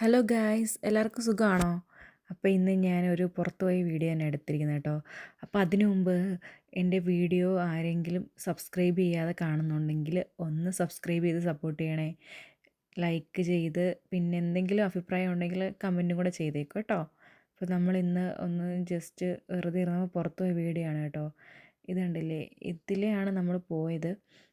Hello guys എല്ലാവർക്കും സുഖമാണോ? അപ്പോൾ ഇന്ന് ഞാനൊരു ഒരു പോയി വീഡിയോ തന്നെ എടുത്തിരിക്കുന്നത് കേട്ടോ. അപ്പോൾ അതിനു മുമ്പ് എന്റെ വീഡിയോ ആരെങ്കിലും സബ്സ്ക്രൈബ് ചെയ്യാതെ കാണുന്നുണ്ടെങ്കിൽ ഒന്ന് സബ്സ്ക്രൈബ് ചെയ്ത് സപ്പോർട്ട് ചെയ്യണേ. ലൈക്ക് ചെയ്ത് പിന്നെ എന്തെങ്കിലും അഭിപ്രായം ഉണ്ടെങ്കിൽ കമന്റും കൂടെ ചെയ്തേക്കും കേട്ടോ. അപ്പോൾ നമ്മൾ ഇന്ന് ഒന്ന് ജസ്റ്റ് വെറുതെ ഇരുന്നപ്പോൾ പുറത്തുപോയ വീഡിയോ ആണ് കേട്ടോ. ഇതുണ്ടല്ലേ ഇതിലെയാണ് നമ്മൾ പോയത്.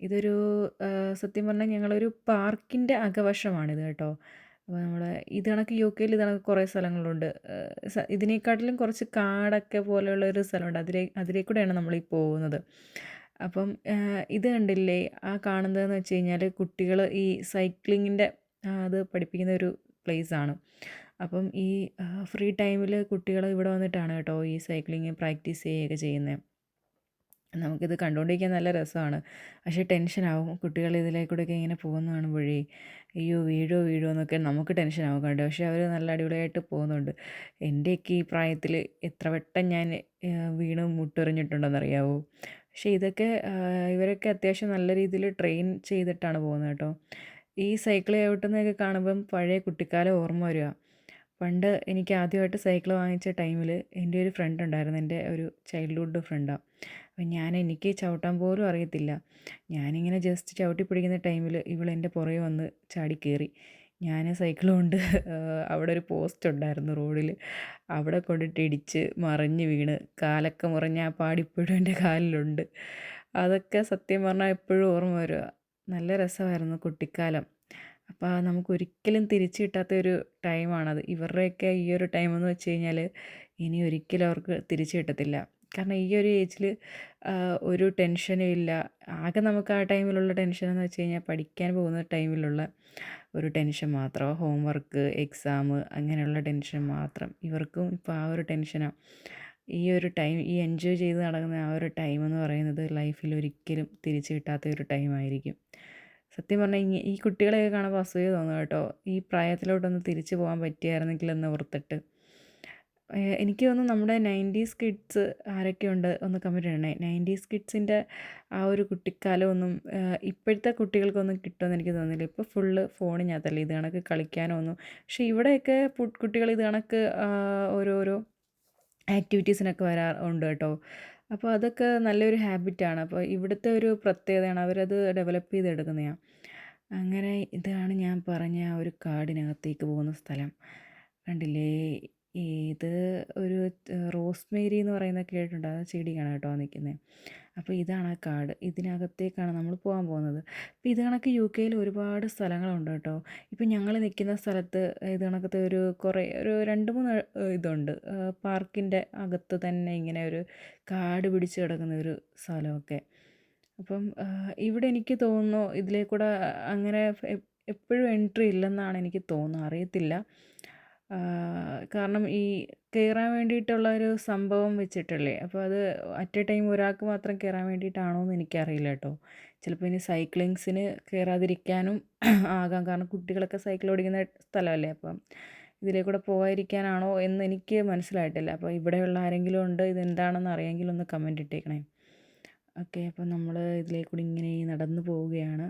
ഇതൊരു സത്യം പറഞ്ഞാൽ ഞങ്ങളൊരു പാർക്കിന്റെ അകവശമാണിത് കേട്ടോ. അപ്പോൾ നമ്മുടെ ഇത് കണക്ക് യു കെയിൽ ഇത് കണക്ക് കുറേ സ്ഥലങ്ങളുണ്ട്. ഇതിനേക്കാട്ടിലും കുറച്ച് കാടൊക്കെ പോലെയുള്ള ഒരു സ്ഥലമുണ്ട്. അതിലേ അതിലേ കൂടെയാണ് ഈ പോകുന്നത്. അപ്പം ഇത് കണ്ടില്ലേ? ആ കാണുന്നതെന്ന് വെച്ച് കഴിഞ്ഞാൽ കുട്ടികൾ ഈ സൈക്ലിങ്ങിന്റെ അത് പഠിപ്പിക്കുന്ന ഒരു പ്ലേസാണ് അപ്പം ഈ ഫ്രീ ടൈമിൽ കുട്ടികൾ ഇവിടെ വന്നിട്ടാണ് കേട്ടോ ഈ സൈക്ലിങ് പ്രാക്ടീസ് ചെയ്യുകയൊക്കെ ചെയ്യുന്നത്. നമുക്കിത് കണ്ടുകൊണ്ടിരിക്കാൻ നല്ല രസമാണ്. പക്ഷേ ടെൻഷനാവും. കുട്ടികൾ ഇതിലേക്കൂടെയൊക്കെ ഇങ്ങനെ പോകുന്ന കാണുമ്പോഴേ അയ്യോ വീഴോ വീഴോ എന്നൊക്കെ നമുക്ക് ടെൻഷനാവും കണ്ട്. പക്ഷേ അവർ നല്ല അടിപൊളിയായിട്ട് പോകുന്നുണ്ട്. എന്റെയൊക്കെ ഈ പ്രായത്തിൽ എത്ര വട്ടം ഞാൻ വീണ് മുട്ടെറിഞ്ഞിട്ടുണ്ടെന്നറിയാവോ? പക്ഷേ ഇതൊക്കെ ഇവരൊക്കെ അത്യാവശ്യം നല്ല രീതിയിൽ ട്രെയിൻ ചെയ്തിട്ടാണ് പോകുന്നത് കേട്ടോ. ഈ സൈക്കിൾ ചവിട്ടുന്നതൊക്കെ കാണുമ്പം പഴയ കുട്ടിക്കാലം ഓർമ്മ വരിക. പണ്ട് എനിക്ക് ആദ്യമായിട്ട് സൈക്കിൾ വാങ്ങിച്ച ടൈമിൽ എന്റെ ഒരു ഫ്രണ്ട് ഉണ്ടായിരുന്നു. എന്റെ ഒരു ചൈൽഡ്ഹുഡ് ഫ്രണ്ടാണ് അപ്പം ഞാൻ എനിക്ക് ചവിട്ടാൻ പോലും അറിയത്തില്ല. ഞാനിങ്ങനെ ജസ്റ്റ് ചവിട്ടി പിടിക്കുന്ന ടൈമിൽ ഇവളെന്റെ പുറകെ വന്ന് ചാടി കയറി ഞാൻ സൈക്കിൾ കൊണ്ട് അവിടെ ഒരു പോസ്റ്റ് ഉണ്ടായിരുന്നു റോഡിൽ അവിടെ കൊണ്ടിട്ട് ഇടിച്ച് മറിഞ്ഞ് വീണ് കാലൊക്കെ മുറിഞ്ഞ് ആ പാടിപ്പോഴും എന്റെ കാലിലുണ്ട്. അതൊക്കെ സത്യം പറഞ്ഞാൽ എപ്പോഴും ഓർമ്മ വരിക. നല്ല രസമായിരുന്നു കുട്ടിക്കാലം. അപ്പോൾ നമുക്ക് ഒരിക്കലും തിരിച്ചു കിട്ടാത്ത ഒരു ടൈമാണത്. ഇവരുടെയൊക്കെ ഈ ഒരു ടൈമെന്ന് വെച്ച് കഴിഞ്ഞാൽ ഇനി ഒരിക്കലും അവർക്ക് തിരിച്ചു കിട്ടത്തില്ല. കാരണം ഈ ഒരു ഏജിൽ ഒരു ടെൻഷനും ഇല്ല. ആകെ നമുക്ക് ആ ടൈമിലുള്ള ടെൻഷൻ എന്ന് വെച്ച് കഴിഞ്ഞാൽ പഠിക്കാൻ പോകുന്ന ടൈമിലുള്ള ഒരു ടെൻഷൻ മാത്രം. ഹോംവർക്ക് എക്സാം അങ്ങനെയുള്ള ടെൻഷൻ മാത്രം. ഇവർക്കും ഇപ്പോൾ ആ ഒരു ടെൻഷനാണ് ഈ ഒരു ടൈം ഈ എൻജോയ് ചെയ്ത് നടക്കുന്ന ആ ഒരു ടൈം എന്ന് പറയുന്നത് ലൈഫിൽ ഒരിക്കലും തിരിച്ചു കിട്ടാത്ത ഒരു ടൈമായിരിക്കും സത്യം പറഞ്ഞാൽ ഈ കുട്ടികളെയൊക്കെ കാണുമ്പോൾ അസൂയ തോന്നും കേട്ടോ. ഈ പ്രായത്തിലോട്ടൊന്ന് തിരിച്ചു പോകാൻ പറ്റിയായിരുന്നെങ്കിൽ എന്ന് ഓർത്തിട്ട് എനിക്ക് തോന്നുന്നു നമ്മുടെ നയന്റീസ് കിഡ്സ് ആരൊക്കെയുണ്ട് ഒന്ന് കമന്റ് ഇടണേ. നയന്റീസ് കിഡ്സിന്റെ ആ ഒരു കുട്ടിക്കാലം ഒന്നും ഇപ്പോഴത്തെ കുട്ടികൾക്കൊന്നും കിട്ടുമെന്ന് എനിക്ക് തോന്നുന്നില്ല. ഇപ്പോൾ ഫുള്ള് ഫോണിനകത്തല്ലേ ഇത് കണക്ക് കളിക്കാനോ ഒന്നും. പക്ഷേ ഇവിടെയൊക്കെ കുട്ടികൾ ഇത് കണക്ക് ഓരോരോ ആക്ടിവിറ്റീസിനൊക്കെ വരാറുണ്ട് കേട്ടോ. അപ്പോൾ അതൊക്കെ നല്ലൊരു ഹാബിറ്റാണ് അപ്പോൾ ഇവിടുത്തെ ഒരു പ്രത്യേകതയാണ്. അവരത് ഡെവലപ്പ് ചെയ്തെടുക്കുന്നതാണ് അങ്ങനെ ഇതാണ് ഞാൻ പറഞ്ഞ ആ ഒരു കാടിനകത്തേക്ക് പോകുന്ന സ്ഥലം. കണ്ടില്ലേ? ഇത് ഒരു റോസ്മേരി എന്ന് പറയുന്ന കേട്ടിട്ടുണ്ട് ആ ചെടിയാണ് കേട്ടോ നിൽക്കുന്നത് അപ്പോൾ ഇതാണ് ആ കാട്. ഇതിനകത്തേക്കാണ് നമ്മൾ പോകാൻ പോകുന്നത്. അപ്പോൾ ഇത് കണക്ക് യു കെയിൽ ഒരുപാട് സ്ഥലങ്ങളുണ്ട് കേട്ടോ. ഇപ്പോൾ ഞങ്ങൾ നിൽക്കുന്ന സ്ഥലത്ത് ഇത് കണക്കത്തെ ഒരു കുറേ ഒരു രണ്ട് മൂന്ന് ഇതുണ്ട്. പാർക്കിന്റെ അകത്ത് തന്നെ ഇങ്ങനെ ഒരു കാട് പിടിച്ച് കിടക്കുന്ന ഒരു സ്ഥലമൊക്കെ. അപ്പം ഇവിടെ എനിക്ക് തോന്നുന്നു ഇതിലേക്കൂടെ അങ്ങനെ എപ്പോഴും എൻട്രി ഇല്ലെന്നാണ് എനിക്ക് തോന്നുന്നത്. അറിയത്തില്ല. കാരണം ഈ കയറാൻ വേണ്ടിയിട്ടുള്ള ഒരു സംഭവം വെച്ചിട്ടല്ലേ? അപ്പോൾ അത് അറ്റ് എ ടൈം ഒരാൾക്ക് മാത്രം കയറാൻ വേണ്ടിയിട്ടാണോ എന്ന് എനിക്കറിയില്ല കേട്ടോ. ചിലപ്പോൾ ഇനി സൈക്ലിങ്സിന് കയറാതിരിക്കാനും ആകാം. കാരണം കുട്ടികളൊക്കെ സൈക്കിൾ ഓടിക്കുന്ന സ്ഥലമല്ലേ? അപ്പം ഇതിലേ കൂടെ പോകാതിരിക്കാനാണോ എന്ന് എനിക്ക് മനസ്സിലായിട്ടില്ല. അപ്പോൾ ഇവിടെയുള്ള ആരെങ്കിലും ഉണ്ട്? ഇതെന്താണെന്ന് അറിയാമെങ്കിൽ ഒന്ന് കമന്റ് ഇട്ടേക്കണേ. ഓക്കെ അപ്പോൾ നമ്മൾ ഇതിലേ കൂടി ഇങ്ങനെ നടന്നു പോവുകയാണ്.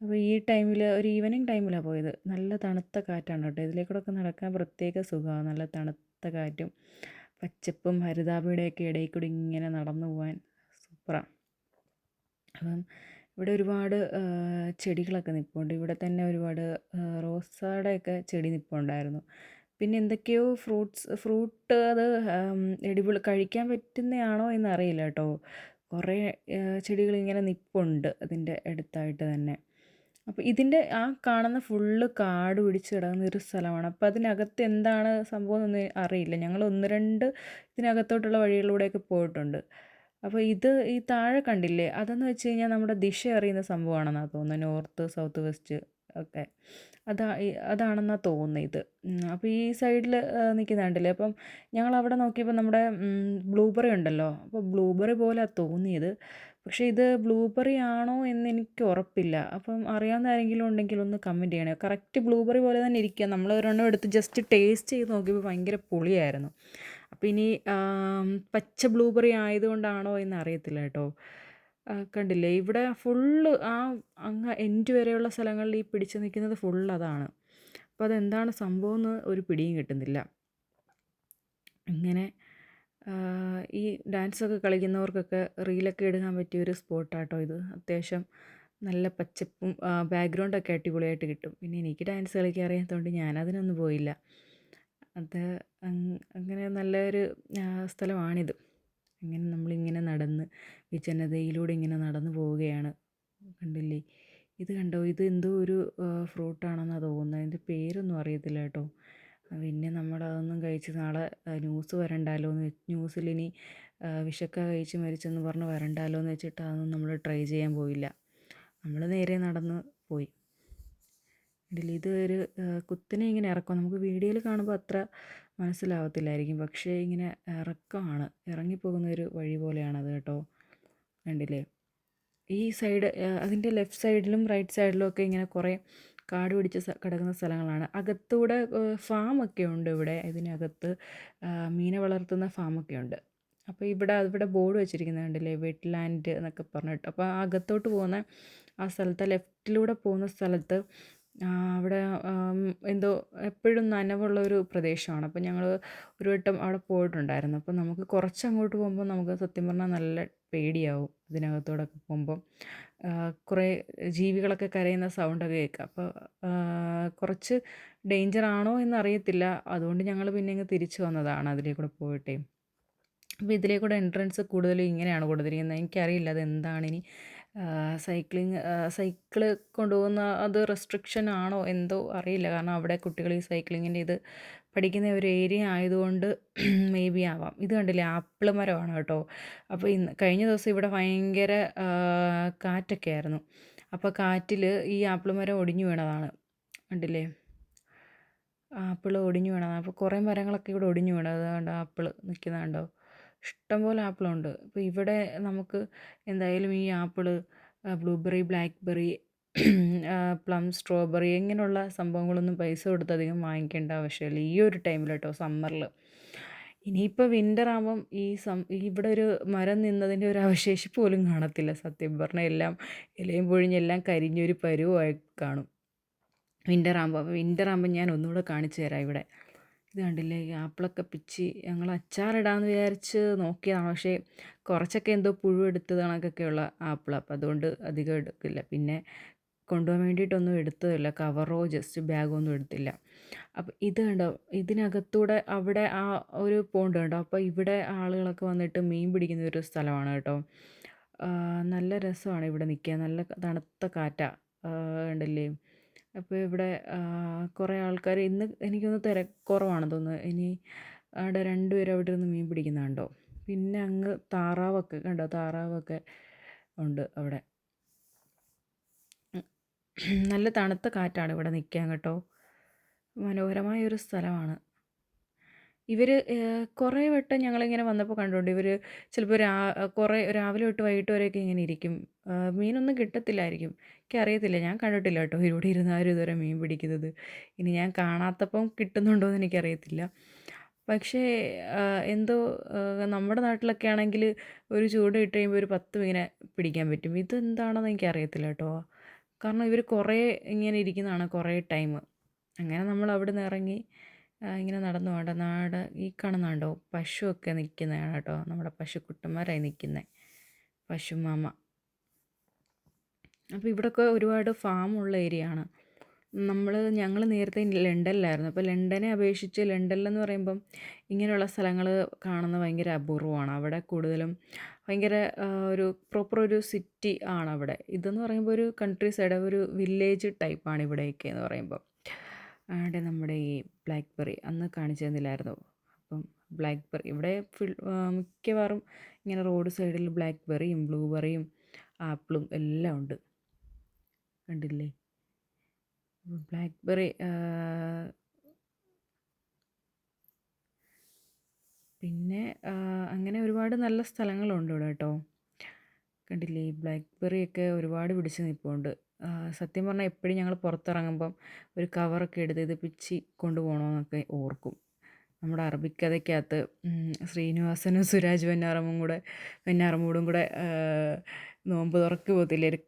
അപ്പോൾ ഈ ടൈമിൽ ഒരു ഈവനിങ് ടൈമിലാണ് പോയത്. നല്ല തണുത്ത കാറ്റാണ് കേട്ടോ. ഇതിലേക്കൂടെയൊക്കെ നടക്കാൻ പ്രത്യേക സുഖമാണ്. നല്ല തണുത്ത കാറ്റും പച്ചപ്പും ഹരിതാപയുടെയൊക്കെ ഇടയിൽ കൂടി ഇങ്ങനെ നടന്നു പോകാൻ സൂപ്പറാണ് അപ്പം ഇവിടെ ഒരുപാട് ചെടികളൊക്കെ നിൽപ്പുണ്ട് ഇവിടെ തന്നെ ഒരുപാട് റോസയുടെയൊക്കെ ചെടി നിൽപ്പുണ്ടായിരുന്നു പിന്നെ എന്തൊക്കെയോ ഫ്രൂട്ട്സ് ഫ്രൂട്ട് അത് എഡിബിൾ കഴിക്കാൻ പറ്റുന്നതാണോ എന്നറിയില്ല കേട്ടോ. കുറേ ചെടികൾ ഇങ്ങനെ നിൽപ്പുണ്ട് അതിന്റെ അടുത്തായിട്ട് തന്നെ. അപ്പോൾ ഇതിന്റെ ആ കാണുന്ന ഫുള്ള് കാട് പിടിച്ച് കിടക്കുന്ന ഒരു സ്ഥലമാണ്. അപ്പോൾ അതിനകത്ത് എന്താണ് സംഭവം എന്നൊന്നും അറിയില്ല. ഞങ്ങൾ ഒന്ന് രണ്ട് ഇതിനകത്തോട്ടുള്ള വഴികളിലൂടെയൊക്കെ പോയിട്ടുണ്ട്. അപ്പോൾ ഇത് ഈ താഴെ കണ്ടില്ലേ? അതെന്ന് വെച്ച് കഴിഞ്ഞാൽ നമ്മുടെ ദിശ അറിയുന്ന സംഭവമാണെന്നാണ് തോന്നുന്നത് നോർത്ത് സൗത്ത് വെസ്റ്റ് ഒക്കെ. അതാ അതാണെന്നാണ് തോന്നുന്നത് ഇത്. അപ്പോൾ ഈ സൈഡിൽ നിൽക്കുന്ന കണ്ടില്ലേ? അപ്പം ഞങ്ങൾ അവിടെ നോക്കിയപ്പോൾ നമ്മുടെ ബ്ലൂബെറി ഉണ്ടല്ലോ? അപ്പോൾ ബ്ലൂബെറി പോലെ തോന്നിയത്. പക്ഷേ ഇത് ബ്ലൂബെറി ആണോ എന്ന് എനിക്ക് ഉറപ്പില്ല. അപ്പം അറിയാവുന്ന ആരെങ്കിലും ഉണ്ടെങ്കിൽ ഒന്ന് കമന്റ് ചെയ്യണേ. കറക്റ്റ് ബ്ലൂബെറി പോലെ തന്നെ ഇരിക്കുക നമ്മൾ ഒരെണ്ണം എടുത്ത് ജസ്റ്റ് ടേസ്റ്റ് ചെയ്ത് നോക്കിയപ്പോൾ ഭയങ്കര പുളിയായിരുന്നു. അപ്പോൾ ഇനി പച്ച ബ്ലൂബെറി ആയതുകൊണ്ടാണോ എന്ന് അറിയത്തില്ല കേട്ടോ. കണ്ടില്ലേ? ഇവിടെ ഫുള്ള് ആ അങ്ങ് എൻഡ് വരെയുള്ള സ്ഥലങ്ങളിൽ ഈ പിടിച്ചു നിൽക്കുന്നത് ഫുൾ അതാണ്. അപ്പോൾ അതെന്താണ് സംഭവം എന്ന് ഒരു പിടിയും കിട്ടുന്നില്ല. ഇങ്ങനെ ഈ ഡാൻസൊക്കെ കളിക്കുന്നവർക്കൊക്കെ റീലൊക്കെ എടുക്കാൻ പറ്റിയ ഒരു സ്പോട്ടാട്ടോ ഇത്. അത്യാവശ്യം നല്ല പച്ചപ്പും ബാക്ക്ഗ്രൗണ്ടൊക്കെ അടിപൊളിയായിട്ട് കിട്ടും. പിന്നെ എനിക്ക് ഡാൻസ് കളിക്കാൻ അറിയാത്തതുകൊണ്ട് ഞാനതിനൊന്നും പോയില്ല. അത് അങ്ങനെ നല്ലൊരു സ്ഥലമാണിത്. അങ്ങനെ നമ്മളിങ്ങനെ നടന്ന് ഈ ജനതയിലൂടെ ഇങ്ങനെ നടന്നു പോവുകയാണ്. കണ്ടില്ലേ? ഇത് കണ്ടോ? ഇത് എന്തോ ഒരു ഫ്രൂട്ടാണെന്നാണ് തോന്നുന്നത് അതിന്റെ പേരൊന്നും അറിയത്തില്ല കേട്ടോ. പിന്നെ നമ്മൾ അതൊന്നും കഴിച്ച് നാളെ ന്യൂസ് വരണ്ടല്ലോ എന്ന് ന്യൂസിലിനി വിഷക്ക കഴിച്ച് മരിച്ചെന്ന് പറഞ്ഞ് വരണ്ടല്ലോ എന്ന് വെച്ചിട്ട് അതൊന്നും നമ്മൾ ട്രൈ ചെയ്യാൻ പോയില്ല. നമ്മൾ നേരെ നടന്ന് പോയി. ഇത് ഒരു കുത്തിനെ ഇങ്ങനെ ഇറക്കം. നമുക്ക് വീഡിയോയിൽ കാണുമ്പോൾ അത്ര മനസ്സിലാവത്തില്ലായിരിക്കും. പക്ഷേ ഇങ്ങനെ ഇറക്കമാണ് ഇറങ്ങിപ്പോകുന്ന ഒരു വഴി പോലെയാണത് കേട്ടോ. കണ്ടില്ലേ? ഈ സൈഡ് അതിന്റെ ലെഫ്റ്റ് സൈഡിലും റൈറ്റ് സൈഡിലും ഒക്കെ ഇങ്ങനെ കുറേ കാട് പിടിച്ച് കിടക്കുന്ന സ്ഥലങ്ങളാണ്. അകത്തൂടെ ഫാമൊക്കെ ഉണ്ട് ഇവിടെ. ഇതിനകത്ത് മീനെ വളർത്തുന്ന ഫാമൊക്കെ ഉണ്ട്. അപ്പോൾ ഇവിടെ ഇവിടെ ബോർഡ് വെച്ചിരിക്കുന്നത് കണ്ടില്ലേ? വെറ്റ് ലാൻഡ് എന്നൊക്കെ പറഞ്ഞിട്ട്. അപ്പോൾ അകത്തോട്ട് പോകുന്ന ആ സ്ഥലത്ത് ലെഫ്റ്റിലൂടെ പോകുന്ന സ്ഥലത്ത് അവിടെ എന്തോ എപ്പോഴും നനവുള്ള ഒരു പ്രദേശമാണ്. അപ്പോൾ ഞങ്ങൾ ഒരു വട്ടം അവിടെ പോയിട്ടുണ്ടായിരുന്നു. അപ്പോൾ നമുക്ക് കുറച്ച് അങ്ങോട്ട് പോകുമ്പോൾ നമുക്ക് സത്യം പറഞ്ഞാൽ നല്ല പേടിയാവും ഇതിനകത്തൂടെയൊക്കെ പോകുമ്പോൾ കുറേ ജീവികളൊക്കെ കരയുന്ന സൗണ്ടൊക്കെ കേൾക്കാം. അപ്പോൾ കുറച്ച് ഡേഞ്ചർ ആണോ എന്നറിയത്തില്ല. അതുകൊണ്ട് ഞങ്ങൾ പിന്നെ ഇങ്ങ് തിരിച്ചു വന്നതാണ് അതിലേ കൂടെ പോയിട്ടേ. അപ്പോൾ ഇതിലേക്കൂടെ എൻട്രൻസ് കൂടുതലും ഇങ്ങനെയാണ് കൊടുത്തിരിക്കുന്നത്. എനിക്കറിയില്ല അതെന്താണിനി സൈക്ലിങ് സൈക്കിൾ കൊണ്ടുപോകുന്ന അത് റെസ്ട്രിക്ഷൻ ആണോ എന്തോ അറിയില്ല. കാരണം അവിടെ കുട്ടികൾ ഈ സൈക്ലിങ്ങിന്റെ ഇത് പഠിക്കുന്ന ഒരു ഏരിയ ആയതുകൊണ്ട് മേ ബി ആവാം. ഇത് കണ്ടില്ലേ? ആപ്പിൾ മരമാണ് കേട്ടോ. അപ്പോൾ ഇന്ന് കഴിഞ്ഞ ദിവസം ഇവിടെ ഭയങ്കര കാറ്റൊക്കെ ആയിരുന്നു. അപ്പോൾ കാറ്റിൽ ഈ ആപ്പിൾ മരം ഒടിഞ്ഞു വീണതാണ്. കണ്ടില്ലേ? ആപ്പിൾ ഒടിഞ്ഞു വീണതാണ്. അപ്പോൾ കുറേ മരങ്ങളൊക്കെ ഇവിടെ ഒടിഞ്ഞു വീണത് അതുകൊണ്ട് ആപ്പിൾ നിൽക്കുന്നത് കണ്ടോ ഇഷ്ടംപോലെ ആപ്പിളുണ്ട്. അപ്പോൾ ഇവിടെ നമുക്ക് എന്തായാലും ഈ apple blueberry blackberry plum strawberry ഇങ്ങനെയുള്ള സംഭവങ്ങളൊന്നും പൈസ കൊടുത്ത് അധികം വാങ്ങിക്കേണ്ട ആവശ്യമില്ല. ഈ ഒരു ടൈമിൽ കേട്ടോ സമ്മറിൽ ഇനിയിപ്പോൾ വിന്റർ ആകുമ്പം ഈ സം ഇവിടെ ഒരു മരം നിന്നതിന്റെ ഒരു അവശേഷിപ്പ് പോലും കാണത്തില്ല. സത്യം പറഞ്ഞാൽ എല്ലാം ഇലയും പൊഴിഞ്ഞെല്ലാം കരിഞ്ഞൊരു പരുവായി കാണും. വിന്റർ ആകുമ്പോൾ വിന്റർ ആകുമ്പോൾ ഞാൻ ഒന്നുകൂടെ കാണിച്ചു തരാം ഇവിടെ. ഇത് കണ്ടില്ലേ? ആപ്പിളൊക്കെ പിച്ചി ഞങ്ങൾ അച്ചാറിടാമെന്ന് വിചാരിച്ച് നോക്കിയതാണ്. പക്ഷേ കുറച്ചൊക്കെ എന്തോ പുഴു എടുത്തത് കണക്കൊക്കെയുള്ള ആപ്പിൾ അപ്പോൾ അതുകൊണ്ട് അധികം എടുക്കില്ല. പിന്നെ കൊണ്ടുപോകാൻ വേണ്ടിയിട്ടൊന്നും എടുത്തതില്ല. കവറോ ജസ്റ്റ് ബാഗോ ഒന്നും എടുത്തില്ല. അപ്പോൾ ഇത് കണ്ടോ? ഇതിനകത്തൂടെ അവിടെ ആ ഒരു പോണ്ട് കണ്ടോ? അപ്പോൾ ഇവിടെ ആളുകളൊക്കെ വന്നിട്ട് മീൻ പിടിക്കുന്ന ഒരു സ്ഥലമാണ് കേട്ടോ. നല്ല രസമാണ് ഇവിടെ നിൽക്കാൻ. നല്ല തണുത്ത കാറ്റാണ് കണ്ടില്ലേ? അപ്പോൾ ഇവിടെ കുറേ ആൾക്കാർ ഇന്ന് എനിക്കൊന്ന് തിരക്കുറവാണെന്ന് തോന്നുന്നു. ഇനി അവിടെ രണ്ട് പേർ അവിടെ നിന്ന് മീൻ പിടിക്കുന്നത് കണ്ടോ പിന്നെ അങ്ങ് താറാവൊക്കെ കണ്ടോ? താറാവൊക്കെ ഉണ്ട് അവിടെ. നല്ല തണുത്ത കാറ്റാണ് ഇവിടെ നിൽക്കാൻ കേട്ടോ. മനോഹരമായ ഒരു സ്ഥലമാണ്. ഇവർ കുറേ വട്ടം ഞങ്ങളിങ്ങനെ വന്നപ്പോൾ കണ്ടുകൊണ്ട് ഇവർ ചിലപ്പോൾ രാ കുറേ രാവിലെ തൊട്ട് വൈകിട്ട് വരെയൊക്കെ ഇങ്ങനെ ഇരിക്കും. മീനൊന്നും കിട്ടത്തില്ലായിരിക്കും. എനിക്കറിയത്തില്ല. ഞാൻ കണ്ടിട്ടില്ല കേട്ടോ ഇവിടെ ഇരുന്ന് ആരും ഇതുവരെ മീൻ പിടിക്കുന്നത്. ഇനി ഞാൻ കാണാത്തപ്പം കിട്ടുന്നുണ്ടോ എന്ന് എനിക്കറിയത്തില്ല. പക്ഷേ എന്തോ നമ്മുടെ നാട്ടിലൊക്കെ ആണെങ്കിൽ ഒരു ചൂട് ഇട്ട് കഴിയുമ്പോൾ ഒരു പത്ത് മീനെ പിടിക്കാൻ പറ്റും. ഇതെന്താണെന്ന് എനിക്കറിയത്തില്ല കേട്ടോ. കാരണം ഇവർ കുറേ ഇങ്ങനെ ഇരിക്കുന്നതാണ് കുറേ ടൈം. അങ്ങനെ നമ്മൾ അവിടെ നിന്ന് ഇറങ്ങി ഇങ്ങനെ നടന്നു പോകണ്ട നാട് ഈ കാണുന്നുണ്ടോ പശുവൊക്കെ നിൽക്കുന്നതാണ് കേട്ടോ. നമ്മുടെ പശുക്കുട്ടന്മാരായി നിൽക്കുന്നത് പശുമാമ. അപ്പോൾ ഇവിടെയൊക്കെ ഒരുപാട് ഫാമുള്ള ഏരിയ ആണ് നമ്മൾ ഞങ്ങൾ നേരത്തെ ലണ്ടനിലായിരുന്നു. അപ്പോൾ ലണ്ടനെ അപേക്ഷിച്ച് ലണ്ടനിലെന്ന് പറയുമ്പം ഇങ്ങനെയുള്ള സ്ഥലങ്ങൾ കാണുന്നത് ഭയങ്കര അപൂർവമാണ്. അവിടെ കൂടുതലും ഭയങ്കര ഒരു പ്രോപ്പർ ഒരു സിറ്റി ആണ് അവിടെ. ഇതെന്ന് പറയുമ്പോൾ ഒരു കൺട്രി സൈഡ് ഒരു വില്ലേജ് ടൈപ്പാണ് ഇവിടെയൊക്കെ എന്ന് പറയുമ്പോൾ അവിടെ നമ്മുടെ ഈ ബ്ലാക്ക്ബെറി അന്ന് കാണിച്ചു തന്നില്ലായിരുന്നു? അപ്പം ബ്ലാക്ക്ബെറി ഇവിടെ ഫിൽ മിക്കവാറും ഇങ്ങനെ റോഡ് സൈഡിൽ ബ്ലാക്ക്ബെറിയും ബ്ലൂബെറിയും ആപ്പിളും എല്ലാം ഉണ്ട്. കണ്ടില്ലേ? ബ്ലാക്ക്ബെറി പിന്നെ അങ്ങനെ ഒരുപാട് നല്ല സ്ഥലങ്ങളുണ്ട് ഇവിടെ കേട്ടോ. കണ്ടില്ലേ? ഈ ബ്ലാക്ക്ബെറിയൊക്കെ ഒരുപാട് പിടിച്ച് നിൽപ്പുണ്ട് സത്യം പറഞ്ഞാൽ എപ്പോഴും ഞങ്ങൾ പുറത്തിറങ്ങുമ്പം ഒരു കവറൊക്കെ എടുത്ത് ഇത് പിച്ചി കൊണ്ടുപോകണമെന്നൊക്കെ ഓർക്കും. നമ്മുടെ അറബിക്കഥയ്ക്കകത്ത് ശ്രീനിവാസനും സുരാജ് വെഞ്ഞാറമ്മും കൂടെ വെഞ്ഞാറമ്മൂടും കൂടെ നോമ്പ് തുറക്ക് പോകത്തില്ലേ? ഒരു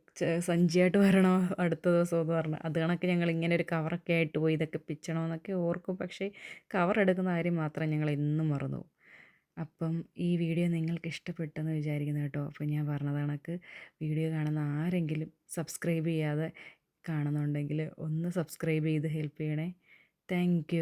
സഞ്ചിയായിട്ട് വരണോ അടുത്ത ദിവസം എന്ന് പറഞ്ഞു. അത് കണക്ക് ഞങ്ങൾ ഇങ്ങനെ ഒരു കവറൊക്കെ ആയിട്ട് പോയി ഇതൊക്കെ പിച്ചണമെന്നൊക്കെ ഓർക്കും. പക്ഷേ കവർ എടുക്കുന്ന കാര്യം മാത്രം ഞങ്ങൾ എന്നും മറന്നു പോകും. അപ്പം ഈ വീഡിയോ നിങ്ങൾക്ക് ഇഷ്ടപ്പെട്ടെന്ന് വിചാരിക്കുന്നു കേട്ടോ. അപ്പോൾ ഞാൻ പറഞ്ഞത് കണക്ക് വീഡിയോ കാണുന്ന ആരെങ്കിലും സബ്സ്ക്രൈബ് ചെയ്യാതെ കാണുന്നുണ്ടെങ്കിൽ ഒന്ന് സബ്സ്ക്രൈബ് ചെയ്ത് ഹെൽപ്പ് ചെയ്യണേ. താങ്ക്